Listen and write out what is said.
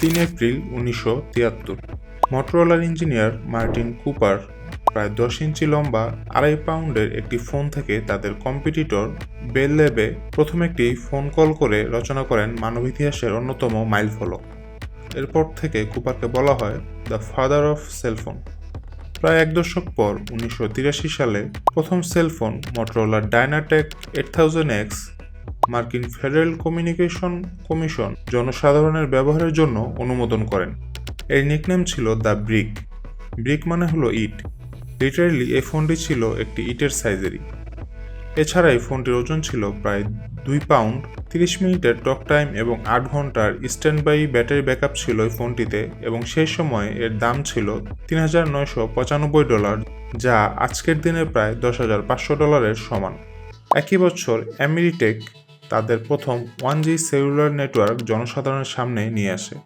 তিন এপ্রিল উনিশশো তিয়াত্তর। মটোরোলার ইঞ্জিনিয়ার মার্টিন কুপার প্রায় দশ ইঞ্চি লম্বা, আড়াই পাউন্ডের একটি ফোন থেকে তাদের কম্পিটিটর বেল ল্যাবে প্রথম একটি ফোন কল করে রচনা করেন মানব ইতিহাসের অন্যতম মাইল ফলক। এরপর থেকে কুপারকে বলা হয় দ্য ফাদার অফ সেলফোন প্রায় এক দশক পর উনিশশো তিরাশি সালে প্রথম সেলফোন মটোরোলার ডায়নাটেক এইট থাউজেন্ড এক্স মার্কিন ফেডারেল কমিউনিকেশন কমিশন জনসাধারণের ব্যবহারের জন্য অনুমোদন করেন। এর নিকনেম ছিল দ্য ব্রিক। ব্রিক মানে হলো ইট। লিটারেলি এই ফোনটি ছিল একটি ইটের সাইজেরই। এছাড়া এই ফোনটির ওজন ছিল প্রায় দুই পাউন্ড, তিরিশ মিনিটের টক টাইম এবং আট ঘণ্টার স্ট্যান্ড বাই ব্যাটারি ব্যাকআপ ছিল এই ফোনটিতে এবং সেই সময় এর দাম ছিল তিন হাজার নয়শো পঁচানব্বই ডলার, যা আজকের দিনে প্রায় দশ হাজার পাঁচশো ডলারের সমান। একই বছর আমেরিটেক তাদের প্রথম ওয়ান জি সেলুলার নেটওয়ার্ক জনসাধারণের সামনে নিয়ে আসে।